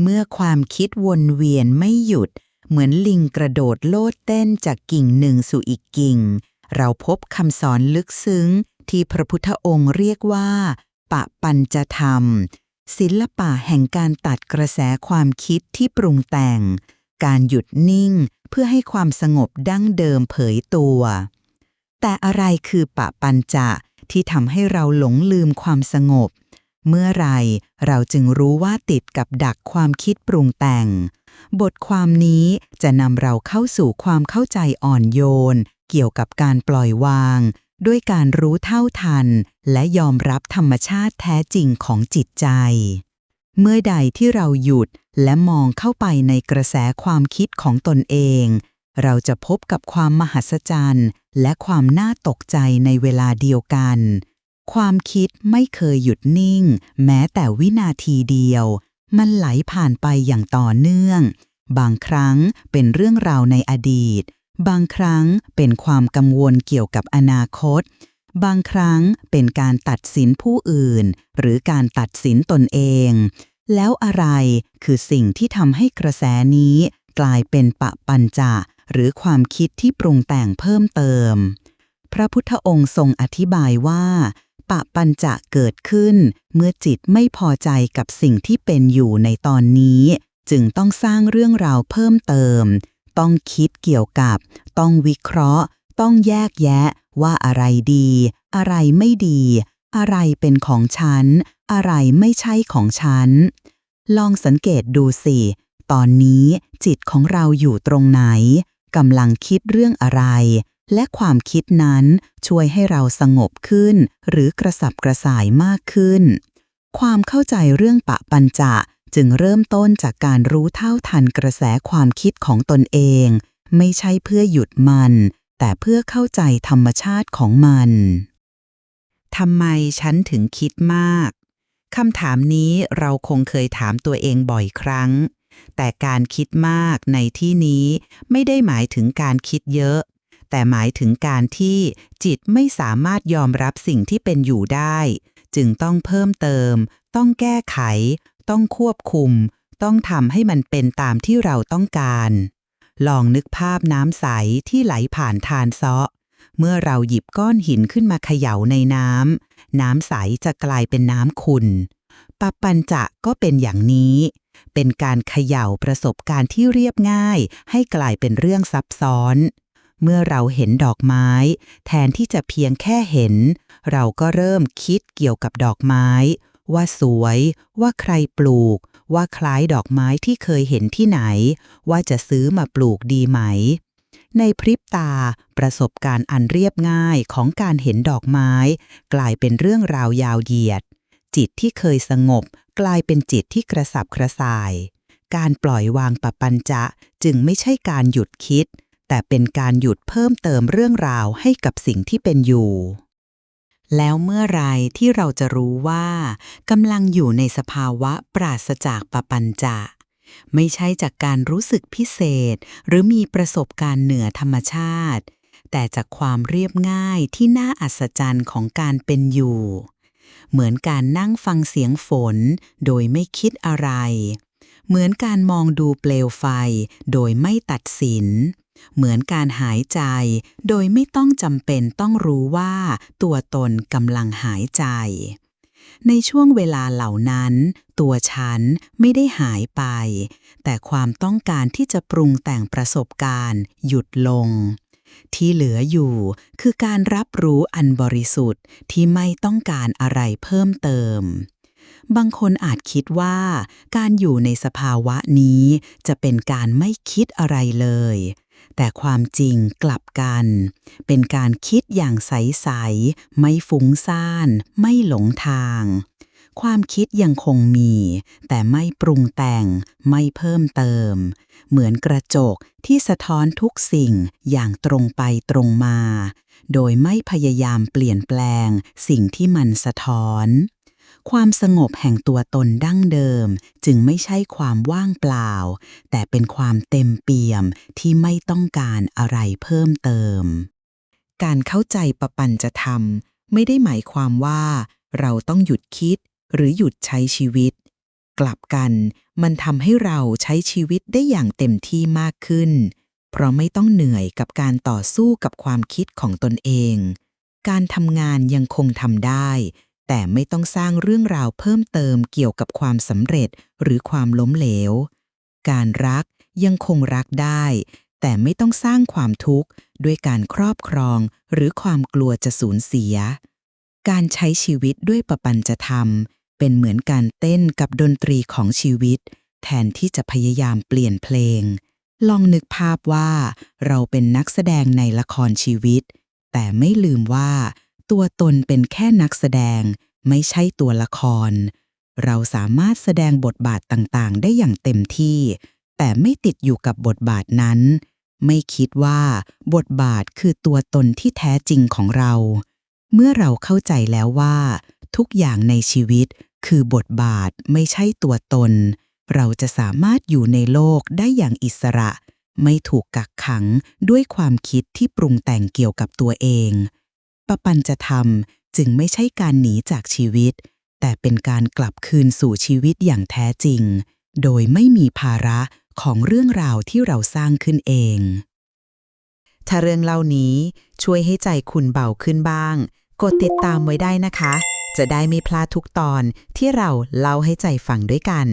เมื่อความคิดวนเวียนไม่หยุด เหมือนลิงกระโดดโลดเต้นจากกิ่งหนึ่งสู่อีกกิ่ง เราพบคำสอนลึกซึ้งที่พระพุทธองค์เรียกว่า ปะปัญจธรรม ศิลปะแห่งการตัดกระแสความคิดที่ปรุงแต่ง การหยุดนิ่งเพื่อให้ความสงบดั้งเดิมเผยตัว แต่อะไรคือปะปัญจะที่ทำให้เราหลงลืมความสงบ เมื่อไรเราจึงรู้ว่าติดกับดักความคิดปรุงแต่ง บทความนี้จะนำเราเข้าสู่ความเข้าใจอ่อนโยน เกี่ยวกับการปล่อยวาง ด้วยการรู้เท่าทัน และยอมรับธรรมชาติแท้จริงของจิตใจ เมื่อใดที่เราหยุดและมองเข้าไปในกระแสความคิดของตนเอง เราจะพบกับความมหัศจรรย์และความน่าตกใจในเวลาเดียวกัน ความคิดไม่เคยหยุดนิ่ง แม้แต่วินาทีเดียว มันไหลผ่านไปอย่างต่อเนื่อง บางครั้งเป็นเรื่องราวในอดีต บางครั้งเป็นความกังวลเกี่ยวกับอนาคต บางครั้งเป็นการตัดสินผู้อื่น หรือการตัดสินตนเอง แล้วอะไรคือสิ่งที่ทำให้กระแสนี้ กลายเป็นปะปัญจะหรือความคิดที่ปรุงแต่งเพิ่มเติม พระพุทธองค์ทรงอธิบายว่า ปะปัญจะเกิดขึ้น เมื่อจิตไม่พอใจกับสิ่งที่เป็นอยู่ในตอนนี้ จึงต้องสร้างเรื่องราวเพิ่มเติม ต้องคิดเกี่ยวกับ ต้องวิเคราะห์ ต้องแยกแยะว่าอะไรดี อะไรไม่ดี อะไรเป็นของฉัน อะไรไม่ใช่ของฉัน ลองสังเกตดูสิ ตอนนี้จิตของเราอยู่ตรงไหนกำลังคิดเรื่องอะไร และความคิดนั้นช่วยให้เราสงบขึ้น หรือกระสับกระส่ายมากขึ้น ความเข้าใจเรื่องปะปัญจะจึงเริ่มต้นจากการรู้เท่าทันกระแสความคิดของตนเอง ไม่ใช่เพื่อหยุดมัน แต่เพื่อเข้าใจธรรมชาติของมันทำไมฉันถึงคิดมากคำถามนี้เราคงเคยถามตัวเองบ่อยครั้ง แต่การคิดมากในที่นี้ไม่ได้หมายถึงการคิดเยอะ แต่หมายถึงการที่จิตไม่สามารถยอมรับสิ่งที่เป็นอยู่ได้ จึงต้องเพิ่มเติม ต้องแก้ไข ต้องควบคุม ต้องทำให้มันเป็นตามที่เราต้องการ ลองนึกภาพน้ำใสที่ไหลผ่านทานซาะเมื่อเราหยิบก้อนหินขึ้นมาเขย่าในน้ำน้ำใสจะกลายเป็นน้ำขุ่นปะปัญจะก็เป็นอย่างนี้ เป็นการเขย่าประสบการณ์ที่เรียบง่าย ให้กลายเป็นเรื่องซับซ้อน เมื่อเราเห็นดอกไม้ แทนที่จะเพียงแค่เห็น เราก็เริ่มคิดเกี่ยวกับดอกไม้ ว่าสวย ว่าใครปลูก ว่าคล้ายดอกไม้ที่เคยเห็นที่ไหน ว่าจะซื้อมาปลูกดีไหม ในพริบตา ประสบการณ์อันเรียบง่ายของการเห็นดอกไม้ กลายเป็นเรื่องราวยาวเหยียด จิตที่เคยสงบ กลายเป็นจิตที่กระสับกระส่ายการปล่อยวางปปัญจะจึงไม่ใช่การหยุดคิด แต่เป็นการหยุดเพิ่มเติมเรื่องราวให้กับสิ่งที่เป็นอยู่ แล้วเมื่อไรที่เราจะรู้ว่ากำลังอยู่ในสภาวะปราศจากปปัญจะ ไม่ใช่จากการรู้สึกพิเศษ หรือมีประสบการณ์เหนือธรรมชาติ แต่จากความเรียบง่ายที่น่าอัศจรรย์ของการเป็นอยู่ เหมือนการนั่งฟังเสียงฝน โดยไม่คิดอะไรเหมือนการมองดูเปลวไฟโดยไม่ตัดสิน เหมือนการหายใจ โดยไม่ต้องจำเป็นต้องรู้ว่าตัวตนกำลังหายใจ ในช่วงเวลาเหล่านั้น ตัวฉันไม่ได้หายไป แต่ความต้องการที่จะปรุงแต่งประสบการณ์ หยุดลง ที่เหลืออยู่คือการรับรู้อันบริสุทธิ์ที่ไม่ต้องการอะไรเพิ่มเติมบางคนอาจคิดว่า การอยู่ในสภาวะนี้จะเป็นการไม่คิดอะไรเลย แต่ความจริงกลับกัน เป็นการคิดอย่างใส ๆ ไม่ฟุ้งซ่าน ไม่หลงทาง ความคิดยังคงมี แต่ไม่ปรุงแต่ง ไม่เพิ่มเติม เหมือนกระจกที่สะท้อนทุกสิ่งอย่างตรงไปตรงมา โดยไม่พยายามเปลี่ยนแปลงสิ่งที่มันสะท้อน ความสงบแห่งตัวตนดั้งเดิม จึงไม่ใช่ความว่างเปล่า แต่เป็นความเต็มเปี่ยมที่ไม่ต้องการอะไรเพิ่มเติม การเข้าใจปะปัญจะทำไม่ได้หมายความว่า เราต้องหยุดคิดหรือหยุดใช้ชีวิต กลับกันมันทำให้เราใช้ชีวิตได้อย่างเต็มที่มากขึ้น เพราะไม่ต้องเหนื่อยกับการต่อสู้กับความคิดของตนเอง การทำงานยังคงทำได้ แต่ไม่ต้องสร้างเรื่องราวเพิ่มเติมเกี่ยวกับความสำเร็จหรือความล้มเหลว การรักยังคงรักได้ แต่ไม่ต้องสร้างความทุกข์ด้วยการครอบครองหรือความกลัวจะสูญเสีย การใช้ชีวิตด้วยประปัญจธรรม เป็นเหมือนการเต้นกับดนตรีของชีวิต แทนที่จะพยายามเปลี่ยนเพลง ลองนึกภาพว่า เราเป็นนักแสดงในละครชีวิต แต่ไม่ลืมว่า ตัวตนเป็นแค่นักแสดง ไม่ใช่ตัวละคร เราสามารถแสดงบทบาทต่างๆ ได้อย่างเต็มที่ แต่ไม่ติดอยู่กับบทบาทนั้น ไม่คิดว่าบทบาทคือตัวตนที่แท้จริงของเรา เมื่อเราเข้าใจแล้วว่า ทุกอย่างในชีวิตคือบทบาทไม่ใช่ตัวตน เราจะสามารถอยู่ในโลกได้อย่างอิสระ ไม่ถูกกักขังด้วยความคิดที่ปรุงแต่งเกี่ยวกับตัวเอง ปปัญจะธรรมจึงไม่ใช่การหนีจากชีวิต แต่เป็นการกลับคืนสู่ชีวิตอย่างแท้จริง โดยไม่มีภาระของเรื่องราวที่เราสร้างขึ้นเอง ถ้าเรื่องเล่านี้ช่วยให้ใจคุณเบาขึ้นบ้าง กดติดตามไว้ได้นะคะ จะได้ไม่พลาดทุกตอนที่เราเล่าให้ใจฟังด้วยกัน